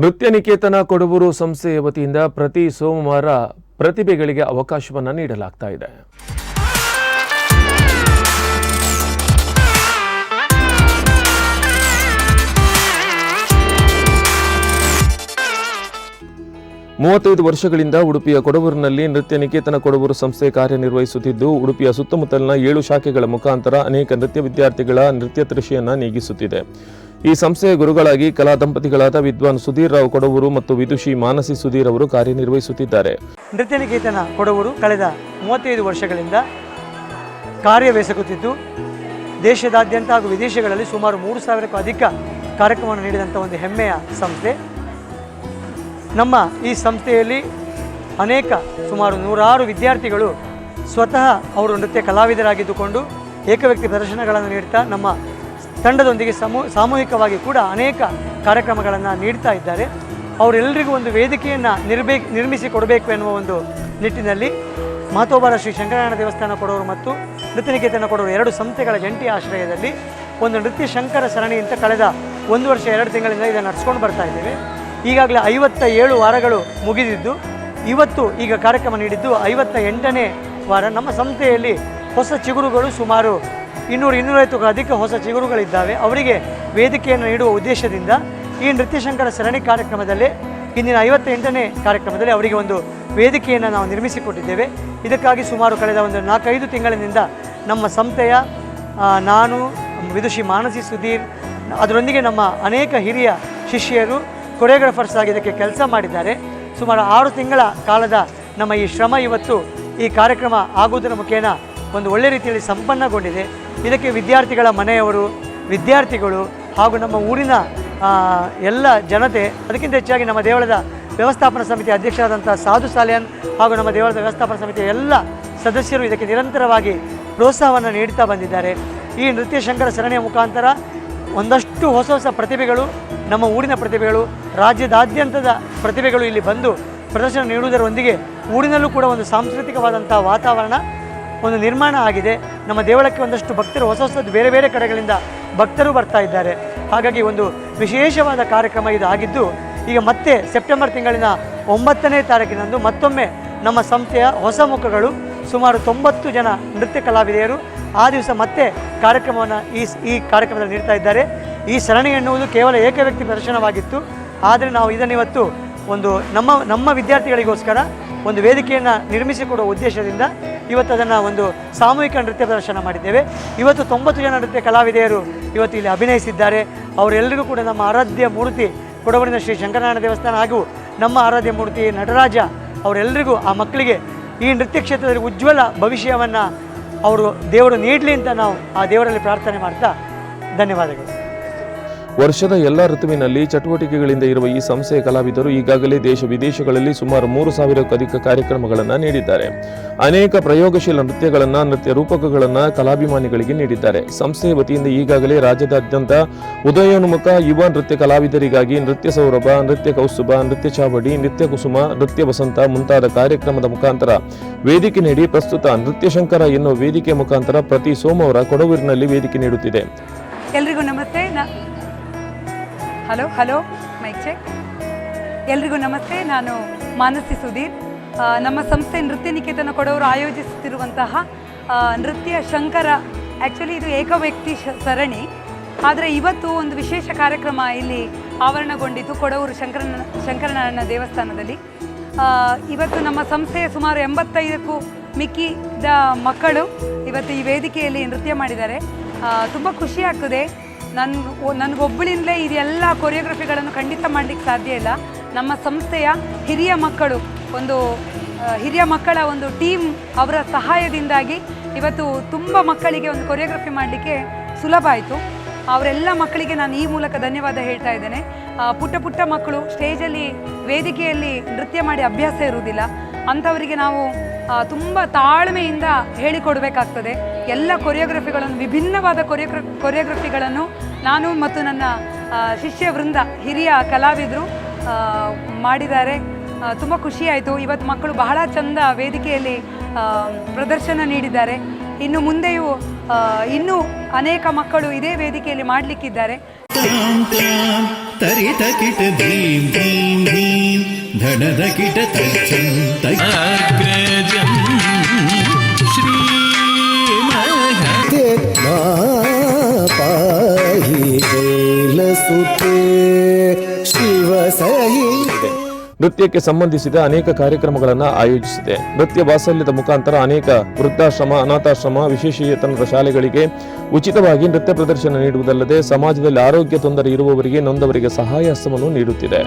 ನೃತ್ಯ ನಿಕೇತನ ಕೊಡಬೂರು ಸಂಸ್ಥೆಯ ವತಿಯಿಂದ ಪ್ರತಿ ಸೋಮವಾರ ಪ್ರತಿಭೆಗಳಿಗೆ ಅವಕಾಶವನ್ನು ನೀಡಲಾಗ್ತಾ ಇದೆ. ಮೂವತ್ತೈದು ವರ್ಷಗಳಿಂದ ಉಡುಪಿಯ ಕೊಡಬೂರಿನಲ್ಲಿ ನೃತ್ಯ ನಿಕೇತನ ಕೊಡಬೂರು ಸಂಸ್ಥೆ ಕಾರ್ಯನಿರ್ವಹಿಸುತ್ತಿದ್ದು, ಉಡುಪಿಯ ಸುತ್ತಮುತ್ತಲಿನ ಏಳು ಶಾಖೆಗಳ ಮುಖಾಂತರ ಅನೇಕ ನೃತ್ಯ ವಿದ್ಯಾರ್ಥಿಗಳ ನೃತ್ಯ ತೃಷಿಯನ್ನು ನೀಗಿಸುತ್ತಿದೆ. ಈ ಸಂಸ್ಥೆಯ ಗುರುಗಳಾಗಿ ಕಲಾ ದಂಪತಿಗಳಾದ ವಿದ್ವಾನ್ ಸುಧೀರ್ ರಾವ್ ಕೊಡವರು ಮತ್ತು ವಿದುಷಿ ಮಾನಸಿ ಸುಧೀರ್ ಅವರು ಕಾರ್ಯನಿರ್ವಹಿಸುತ್ತಿದ್ದಾರೆ. ನೃತ್ಯ ನಿಕೇತನ ಕೊಡವರು ಕಳೆದ ಮೂವತ್ತೈದು ವರ್ಷಗಳಿಂದ ಕಾರ್ಯವೆಸಗುತ್ತಿದ್ದು, ದೇಶದಾದ್ಯಂತ ಹಾಗೂ ವಿದೇಶಗಳಲ್ಲಿ ಸುಮಾರು ಮೂರು ಸಾವಿರಕ್ಕೂ ಅಧಿಕ ಕಾರ್ಯಕ್ರಮವನ್ನು ನೀಡಿದಂಥ ಒಂದು ಹೆಮ್ಮೆಯ ಸಂಸ್ಥೆ. ನಮ್ಮ ಈ ಸಂಸ್ಥೆಯಲ್ಲಿ ಅನೇಕ ಸುಮಾರು ನೂರಾರು ವಿದ್ಯಾರ್ಥಿಗಳು ಸ್ವತಃ ಅವರು ನೃತ್ಯ ಕಲಾವಿದರಾಗಿದ್ದುಕೊಂಡು ಏಕವ್ಯಕ್ತಿ ಪ್ರದರ್ಶನಗಳನ್ನು ನೀಡ್ತಾ ನಮ್ಮ ತಂಡದೊಂದಿಗೆ ಸಮೂ, ಸಾಮೂಹಿಕವಾಗಿ ಕೂಡ ಅನೇಕ ಕಾರ್ಯಕ್ರಮಗಳನ್ನು ನೀಡ್ತಾ ಇದ್ದಾರೆ. ಅವರೆಲ್ಲರಿಗೂ ಒಂದು ವೇದಿಕೆಯನ್ನು ನಿರ್ಬೇ ನಿರ್ಮಿಸಿ ಕೊಡಬೇಕು ಎನ್ನುವ ಒಂದು ನಿಟ್ಟಿನಲ್ಲಿ ಮಹತೋಬಾರ ಶ್ರೀ ಶಂಕರಾಯಣ ದೇವಸ್ಥಾನ ಕೊಡೋರು ಮತ್ತು ನೃತ್ಯ ನಿಕೇತನ ಕೊಡೋರು ಎರಡು ಸಂಸ್ಥೆಗಳ ಜಂಟಿ ಆಶ್ರಯದಲ್ಲಿ ಒಂದು ನೃತ್ಯ ಶಂಕರ ಸರಣಿ ಅಂತ ಕಳೆದ ಒಂದು ವರ್ಷ, ಎರಡು ತಿಂಗಳಿಂದ ಇದನ್ನು ನಡೆಸ್ಕೊಂಡು ಬರ್ತಾ ಇದ್ದೇವೆ. ಈಗಾಗಲೇ ಐವತ್ತ ಏಳು ವಾರಗಳು ಮುಗಿದಿದ್ದು, ಇವತ್ತು ಈಗ ಕಾರ್ಯಕ್ರಮ ನೀಡಿದ್ದು ಐವತ್ತ ಎಂಟನೇ ವಾರ. ನಮ್ಮ ಸಂಸ್ಥೆಯಲ್ಲಿ ಹೊಸ ಚಿಗುರುಗಳು ಸುಮಾರು ಇನ್ನೂರು ಇನ್ನೂರೈವತ್ತಕ್ಕೂ ಅಧಿಕ ಹೊಸ ಚಿಗುರುಗಳಿದ್ದಾವೆ. ಅವರಿಗೆ ವೇದಿಕೆಯನ್ನು ನೀಡುವ ಉದ್ದೇಶದಿಂದ ಈ ನೃತ್ಯ ಶಂಕರ ಸರಣಿ ಕಾರ್ಯಕ್ರಮದಲ್ಲಿ ಇಂದಿನ ಐವತ್ತೆಂಟನೇ ಕಾರ್ಯಕ್ರಮದಲ್ಲಿ ಅವರಿಗೆ ಒಂದು ವೇದಿಕೆಯನ್ನು ನಾವು ನಿರ್ಮಿಸಿಕೊಟ್ಟಿದ್ದೇವೆ. ಇದಕ್ಕಾಗಿ ಸುಮಾರು ಕಳೆದ ಒಂದು ನಾಲ್ಕೈದು ತಿಂಗಳಿನಿಂದ ನಮ್ಮ ಸಂಸ್ಥೆಯ ನಾನು, ವಿದುಷಿ ಮಾನಸಿ ಸುಧೀರ್, ಅದರೊಂದಿಗೆ ನಮ್ಮ ಅನೇಕ ಹಿರಿಯ ಶಿಷ್ಯರು ಕೊರಿಯೋಗ್ರಾಫರ್ಸ್ ಆಗಿ ಇದಕ್ಕೆ ಕೆಲಸ ಮಾಡಿದ್ದಾರೆ. ಸುಮಾರು ಆರು ತಿಂಗಳ ಕಾಲದ ನಮ್ಮ ಈ ಶ್ರಮ ಇವತ್ತು ಈ ಕಾರ್ಯಕ್ರಮ ಆಗುವುದರ ಮುಖೇನ ಒಂದು ಒಳ್ಳೆ ರೀತಿಯಲ್ಲಿ ಸಂಪನ್ನಗೊಂಡಿದೆ. ಇದಕ್ಕೆ ವಿದ್ಯಾರ್ಥಿಗಳ ಮನೆಯವರು, ವಿದ್ಯಾರ್ಥಿಗಳು ಹಾಗೂ ನಮ್ಮ ಊರಿನ ಎಲ್ಲ ಜನತೆ, ಅದಕ್ಕಿಂತ ಹೆಚ್ಚಾಗಿ ನಮ್ಮ ದೇವಳದ ವ್ಯವಸ್ಥಾಪನಾ ಸಮಿತಿ ಅಧ್ಯಕ್ಷರಾದಂಥ ಸಾಧು ಸಾಲಿಯನ್ ಹಾಗೂ ನಮ್ಮ ದೇವಳದ ವ್ಯವಸ್ಥಾಪನಾ ಸಮಿತಿಯ ಎಲ್ಲ ಸದಸ್ಯರು ಇದಕ್ಕೆ ನಿರಂತರವಾಗಿ ಪ್ರೋತ್ಸಾಹವನ್ನು ನೀಡುತ್ತಾ ಬಂದಿದ್ದಾರೆ. ಈ ನೃತ್ಯ ಶಂಕರ ಸರಣಿಯ ಮುಖಾಂತರ ಒಂದಷ್ಟು ಹೊಸ ಹೊಸ ಪ್ರತಿಭೆಗಳು, ನಮ್ಮ ಊರಿನ ಪ್ರತಿಭೆಗಳು, ರಾಜ್ಯದಾದ್ಯಂತದ ಪ್ರತಿಭೆಗಳು ಇಲ್ಲಿ ಬಂದು ಪ್ರದರ್ಶನ ನೀಡುವುದರೊಂದಿಗೆ ಊರಿನಲ್ಲೂ ಕೂಡ ಒಂದು ಸಾಂಸ್ಕೃತಿಕವಾದಂಥ ವಾತಾವರಣ ಒಂದು ನಿರ್ಮಾಣ ಆಗಿದೆ. ನಮ್ಮ ದೇವಳಕ್ಕೆ ಒಂದಷ್ಟು ಭಕ್ತರು ಹೊಸ ಹೊಸದು ಬೇರೆ ಬೇರೆ ಕಡೆಗಳಿಂದ ಭಕ್ತರು ಬರ್ತಾ ಇದ್ದಾರೆ. ಹಾಗಾಗಿ ಒಂದು ವಿಶೇಷವಾದ ಕಾರ್ಯಕ್ರಮ ಇದು ಆಗಿದ್ದು, ಈಗ ಮತ್ತೆ ಸೆಪ್ಟೆಂಬರ್ ತಿಂಗಳಿನ ಒಂಬತ್ತನೇ ತಾರೀಕಿನಂದು ಮತ್ತೊಮ್ಮೆ ನಮ್ಮ ಸಂಸ್ಥೆಯ ಹೊಸ ಮುಖಗಳು ಸುಮಾರು ತೊಂಬತ್ತು ಜನ ನೃತ್ಯ ಕಲಾವಿದೆಯರು ಆ ದಿವಸ ಮತ್ತೆ ಕಾರ್ಯಕ್ರಮವನ್ನು ಈ ಈ ಕಾರ್ಯಕ್ರಮದಲ್ಲಿ ನೀಡ್ತಾ ಇದ್ದಾರೆ. ಈ ಸರಣಿ ಎನ್ನುವುದು ಕೇವಲ ಏಕವ್ಯಕ್ತಿ ಪ್ರದರ್ಶನವಾಗಿತ್ತು ಆದರೆ ನಾವು ಇದನ್ನಿವತ್ತು ಒಂದು ನಮ್ಮ ನಮ್ಮ ವಿದ್ಯಾರ್ಥಿಗಳಿಗೋಸ್ಕರ ಒಂದು ವೇದಿಕೆಯನ್ನು ನಿರ್ಮಿಸಿಕೊಡುವ ಉದ್ದೇಶದಿಂದ ಇವತ್ತು ಅದನ್ನು ಒಂದು ಸಾಮೂಹಿಕ ನೃತ್ಯ ಪ್ರದರ್ಶನ ಮಾಡಿದ್ದೇವೆ. ಇವತ್ತು ತೊಂಬತ್ತು ಜನ ನೃತ್ಯ ಕಲಾವಿದೆಯರು ಇವತ್ತು ಇಲ್ಲಿ ಅಭಿನಯಿಸಿದ್ದಾರೆ. ಅವರೆಲ್ಲರಿಗೂ ಕೂಡ ನಮ್ಮ ಆರಾಧ್ಯ ಮೂರ್ತಿ ಕೊಡವರಿನ ಶ್ರೀ ಶಂಕರನಾರಾಯಣ ದೇವಸ್ಥಾನ ಹಾಗೂ ನಮ್ಮ ಆರಾಧ್ಯ ಮೂರ್ತಿ ನಟರಾಜ ಅವರೆಲ್ಲರಿಗೂ ಆ ಮಕ್ಕಳಿಗೆ ಈ ನೃತ್ಯ ಕ್ಷೇತ್ರದಲ್ಲಿ ಉಜ್ವಲ ಭವಿಷ್ಯವನ್ನು ಅವರು ದೇವರು ನೀಡಲಿ ಅಂತ ನಾವು ಆ ದೇವರಲ್ಲಿ ಪ್ರಾರ್ಥನೆ ಮಾಡ್ತಾ ಧನ್ಯವಾದಗಳು. ವರ್ಷದ ಎಲ್ಲ ಋತುವಿನಲ್ಲಿ ಚಟುವಟಿಕೆಗಳಿಂದ ಇರುವ ಈ ಸಂಸ್ಥೆಯ ಕಲಾವಿದರು ಈಗಾಗಲೇ ದೇಶ ವಿದೇಶಗಳಲ್ಲಿ ಸುಮಾರು ಮೂರು ಸಾವಿರಕ್ಕೂ ಅಧಿಕ ಕಾರ್ಯಕ್ರಮಗಳನ್ನು ನೀಡಿದ್ದಾರೆ. ಅನೇಕ ಪ್ರಯೋಗಶೀಲ ನೃತ್ಯಗಳನ್ನು, ನೃತ್ಯ ರೂಪಕಗಳನ್ನು ಕಲಾಭಿಮಾನಿಗಳಿಗೆ ನೀಡಿದ್ದಾರೆ. ಸಂಸ್ಥೆಯ ವತಿಯಿಂದ ಈಗಾಗಲೇ ರಾಜ್ಯದಾದ್ಯಂತ ಉದಯೋನ್ಮುಖ ಯುವ ನೃತ್ಯ ಕಲಾವಿದರಿಗಾಗಿ ನೃತ್ಯ ಸೌರಭ, ನೃತ್ಯ ಕೌಸ್ತುಭ, ನೃತ್ಯ ಚಾವಡಿ, ನೃತ್ಯ ಕುಸುಮ, ನೃತ್ಯ ವಸಂತ ಮುಂತಾದ ಕಾರ್ಯಕ್ರಮದ ಮುಖಾಂತರ ವೇದಿಕೆ ನೀಡಿ ಪ್ರಸ್ತುತ ನೃತ್ಯ ಶಂಕರ ಎನ್ನುವ ವೇದಿಕೆ ಮುಖಾಂತರ ಪ್ರತಿ ಸೋಮವಾರ ಕೊಡಗೂರಿನಲ್ಲಿ ವೇದಿಕೆ ನೀಡುತ್ತಿದೆ. ಎಲ್ರಿಗೂ ನಮಸ್ತೆ. ಹಲೋ ಹಲೋ ಮೈಕ್ ಚೆಕ್ ಎಲ್ರಿಗೂ ನಮಸ್ತೆ, ನಾನು ಮಾನಸಿ ಸುಧೀರ್. ನಮ್ಮ ಸಂಸ್ಥೆ ನೃತ್ಯ ನಿಕೇತನ ಕೊಡವರು ಆಯೋಜಿಸುತ್ತಿರುವಂತಹ ನೃತ್ಯ ಶಂಕರ ಆ್ಯಕ್ಚುಲಿ ಇದು ಏಕವ್ಯಕ್ತಿ ಸರಣಿ. ಆದರೆ ಇವತ್ತು ಒಂದು ವಿಶೇಷ ಕಾರ್ಯಕ್ರಮ ಇಲ್ಲಿ ಆವರಣಗೊಂಡಿತು ಕೊಡವರು ಶಂಕರನ, ಶಂಕರನಾರಾಯಣ ದೇವಸ್ಥಾನದಲ್ಲಿ. ಇವತ್ತು ನಮ್ಮ ಸಂಸ್ಥೆಯ ಸುಮಾರು ಎಂಬತ್ತೈದಕ್ಕೂ ಮಿಕ್ಕಿದ ಮಕ್ಕಳು ಇವತ್ತು ಈ ವೇದಿಕೆಯಲ್ಲಿ ನೃತ್ಯ ಮಾಡಿದ್ದಾರೆ. ತುಂಬ ಖುಷಿ ಆಗ್ತದೆ. ನನ್ನ ನನಗೊಬ್ಬಳಿಂದಲೇ ಇದೆಲ್ಲ ಕೊರಿಯೋಗ್ರಫಿಗಳನ್ನು ಖಂಡಿತ ಮಾಡಲಿಕ್ಕೆ ಸಾಧ್ಯ ಇಲ್ಲ. ನಮ್ಮ ಸಂಸ್ಥೆಯ ಹಿರಿಯ ಮಕ್ಕಳು, ಒಂದು ಹಿರಿಯ ಮಕ್ಕಳ ಒಂದು ಟೀಮ್ ಅವರ ಸಹಾಯದಿಂದಾಗಿ ಇವತ್ತು ತುಂಬ ಮಕ್ಕಳಿಗೆ ಒಂದು ಕೊರಿಯೋಗ್ರಫಿ ಮಾಡಲಿಕ್ಕೆ ಸುಲಭ ಆಯಿತು. ಅವರೆಲ್ಲ ಮಕ್ಕಳಿಗೆ ನಾನು ಈ ಮೂಲಕ ಧನ್ಯವಾದ ಹೇಳ್ತಾ ಇದ್ದೇನೆ. ಪುಟ್ಟ ಪುಟ್ಟ ಮಕ್ಕಳು ಸ್ಟೇಜಲ್ಲಿ, ವೇದಿಕೆಯಲ್ಲಿ ನೃತ್ಯ ಮಾಡಿ ಅಭ್ಯಾಸ ಇರುವುದಿಲ್ಲ. ಅಂಥವರಿಗೆ ನಾವು ತುಂಬ ತಾಳ್ಮೆಯಿಂದ ಹೇಳಿಕೊಡಬೇಕಾಗ್ತದೆ. ಎಲ್ಲ ಕೊರಿಯೋಗ್ರಫಿಗಳನ್ನು, ವಿಭಿನ್ನವಾದ ಕೊರಿಯೋಗ್ರ, ಕೊರಿಯೋಗ್ರಫಿಗಳನ್ನು ನಾನು ಮತ್ತು ನನ್ನ ಶಿಷ್ಯ ವೃಂದ, ಹಿರಿಯ ಕಲಾವಿದರು ಮಾಡಿದ್ದಾರೆ. ತುಂಬ ಖುಷಿಯಾಯಿತು. ಇವತ್ತು ಮಕ್ಕಳು ಬಹಳ ಚಂದ ವೇದಿಕೆಯಲ್ಲಿ ಪ್ರದರ್ಶನ ನೀಡಿದ್ದಾರೆ. ಇನ್ನು ಮುಂದೆಯೂ ಇನ್ನೂ ಅನೇಕ ಮಕ್ಕಳು ಇದೇ ವೇದಿಕೆಯಲ್ಲಿ ಮಾಡಲಿಕ್ಕಿದ್ದಾರೆ. టాం టాం తరిత కిట భీం భీం భీం ధనద కిట తచ్చం తగ్రజం శ్రీ పాహి సుతే శివ సహి ನೃತ್ಯಕ್ಕೆ ಸಂಬಂಧಿಸಿದ ಅನೇಕ ಕಾರ್ಯಕ್ರಮಗಳನ್ನು ಆಯೋಜಿಸಿದೆ. ನೃತ್ಯ ವಾತ್ಸಲ್ಯದ ಮುಖಾಂತರ ಅನೇಕ ವೃದ್ಧಾಶ್ರಮ, ಅನಾಥಾಶ್ರಮ, ವಿಶೇಷಚೇತನರ ಶಾಲೆಗಳಿಗೆ ಉಚಿತವಾಗಿ ನೃತ್ಯ ಪ್ರದರ್ಶನ ನೀಡುವುದಲ್ಲದೆ ಸಮಾಜದಲ್ಲಿ ಆರೋಗ್ಯ ತೊಂದರೆ ಇರುವವರಿಗೆ ನೊಂದವರಿಗೆ ಸಹಾಯ ಹಸ್ತವನ್ನು ನೀಡುತ್ತಿದೆ.